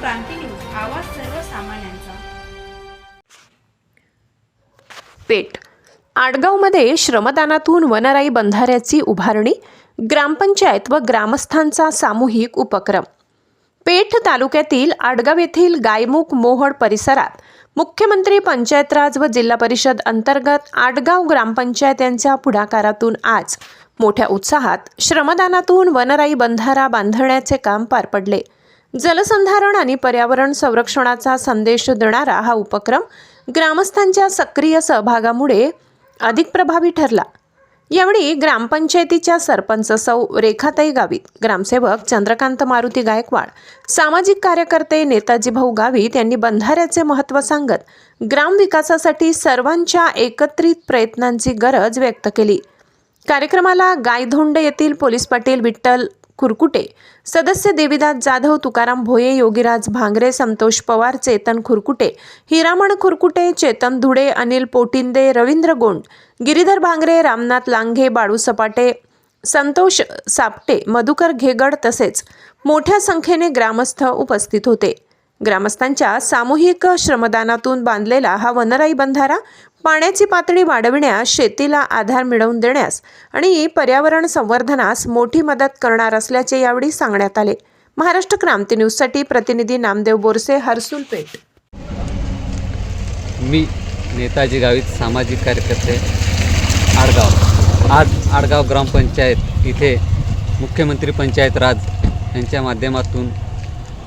क्रांती news आवाज सर्वसामान्यांचा पेठ आडगावमध्ये श्रमदानातून वनराई बंधाऱ्याची उभारणी ग्रामपंचायत व ग्रामस्थांचा सामूहिक उपक्रम. पेठ तालुक्यातील आडगाव येथील गायमुख मोहड परिसरात मुख्यमंत्री पंचायतराज व जिल्हा परिषद अंतर्गत आडगाव ग्रामपंचायत यांच्या पुढाकारातून आज मोठ्या उत्साहात श्रमदानातून वनराई बंधारा बांधण्याचे काम पार पडले. जलसंधारण आणि पर्यावरण संरक्षणाचा संदेश देणारा हा उपक्रम ग्रामस्थांच्या सक्रिय सहभागामुळे अधिक प्रभावी ठरला. यावेळी ग्रामपंचायतीच्या सरपंच सौ रेखाताई गावित ग्रामसेवक चंद्रकांत मारुती गायकवाड सामाजिक कार्यकर्ते नेताजी भाऊ गावित यांनी बंधाऱ्याचे महत्त्व सांगत ग्रामविकासासाठी सर्वांच्या एकत्रित प्रयत्नांची गरज व्यक्त केली. कार्यक्रमाला गायधोंड येथील पोलीस पाटील विठ्ठल खुरकुटे सदस्य देविदास जाधव तुकाराम भोये योगीराज भांगरे संतोष पवार चेतन खुरकुटे हिरामण खुरकुटे चेतन धुडे अनिल पोटिंदे रवींद्र गोंड गिरीधर भांगरे रामनाथ लांघे बाळू सपाटे संतोष सापटे मधुकर घेगड तसेच मोठ्या संख्येने ग्रामस्थ उपस्थित होते. ग्रामस्थांच्या सामूहिक श्रमदानातून बांधलेला हा वनराई बंधारा पाण्याची पातळी वाढविण्यास शेतीला आधार मिळवून देण्यास आणि पर्यावरण संवर्धनास मोठी मदत करणार असल्याचे यावेळी सांगण्यात आले. महाराष्ट्र क्रांती न्यूजसाठी प्रतिनिधी नामदेव बोरसे हर्सुल पेठ मी नेताजी गावित सामाजिक कार्यकर्ते आडगाव. आज आडगाव ग्रामपंचायत इथे मुख्यमंत्री पंचायत राज यांच्या माध्यमातून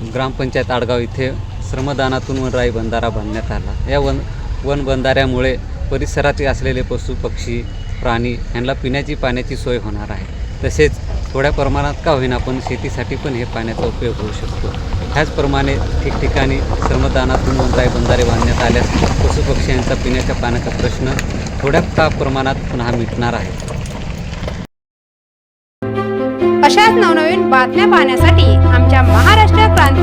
ग्रामपंचायत आडगाव इथे श्रमदानातून वनराई बंधारा बांधण्यात आला. या वन वन बंधाऱ्यामुळे परिसरातील असलेले पशु पक्षी प्राणी यांना पिण्याची पाण्याची सोय होणार आहे. तसेच थोड्या प्रमाणात का होईना पण शेतीसाठी पण हे पाण्याचा उपयोग होऊ शकतो. ह्याचप्रमाणे ठिकठिकाणी श्रमदानातून वनराई बंधारे बांधण्यात आल्यास पशुपक्ष्यांचा पिण्याच्या पाण्याचा प्रश्न थोड्या का प्रमाणात पुन्हा मिटणार आहे? अशाच नवनवीन बातम्या पाहण्यासाठी आमच्या महाराष्ट्र क्रांती